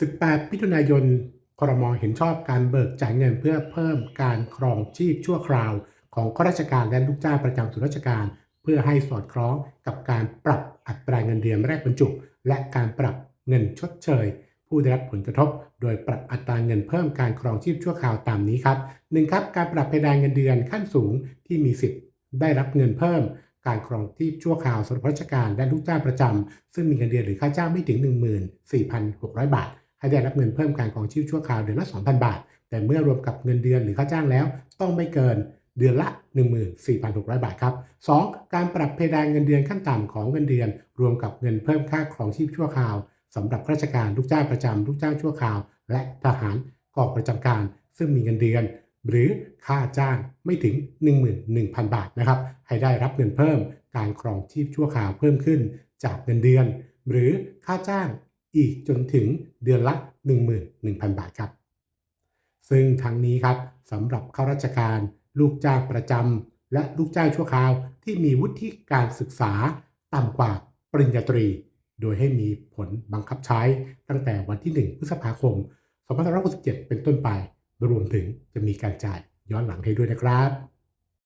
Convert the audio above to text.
18มิถุนายนครมเห็นชอบการเบิกจ่ายเงินเพื่อเพิ่มการครองชีพชั่วคราว ของข้าราชการและลูกจ้างประจำส่วนราชการ เพื่อให้สอดคล้องกับการปรับอัตราเงินเดือนแรกบรรจุ และการปรับเงินชดเชย ผู้ได้รับผลกระทบ โดยปรับอัตราเงินเพิ่มการครองชีพชั่วคราวตามนี้ครับหนึ่งครับการปรับเพดานเงินเดือนขั้นสูงที่มีสิทธิ์ได้รับเงินเพิ่มการครองชีพชั่วคราวสำหรับราชการและลูกจ้างประจำซึ่งมีเงินเดือนหรือค่าจ้างไม่ถึง 14,600 บาท ให้ได้รับเงินเพิ่มการครองชีพชั่วคราวเดือนละ 2,000 บาท แต่เมื่อรวมกับเงินเดือนหรือค่าจ้างแล้ว ต้องไม่เกินเดือนละ 14,600 บาทครับ 2. การปรับเพดานเงินเดือนขั้นต่ำของเงินเดือน รวมกับเงินเพิ่มค่าครองชีพชั่วคราวสำหรับข้าราชการลูกจ้างประจำลูกจ้างชั่วคราว และทหารกองประจำการ ซึ่งมีเงินเดือน หรือค่าจ้างไม่ถึง 11,000 บาทนะครับให้ได้รับเงินเพิ่มการครองชีพชั่วคราวเพิ่มขึ้นจากเงินเดือน หรือค่าจ้าง อีกจนถึงเดือนละ 11,000 บาทครับ ซึ่งทั้งนี้ครับสำหรับข้าราชการ ลูกจ้างประจำและลูกจ้างชั่วคราวที่มีวุฒิการศึกษาต่ำกว่าปริญญาตรี โดยให้มีผลบังคับใช้ตั้งแต่วันที่ 1 พฤษภาคม 2567 เป็นต้นไป รวมถึงจะมีการจ่ายย้อนหลังให้ด้วยนะครับ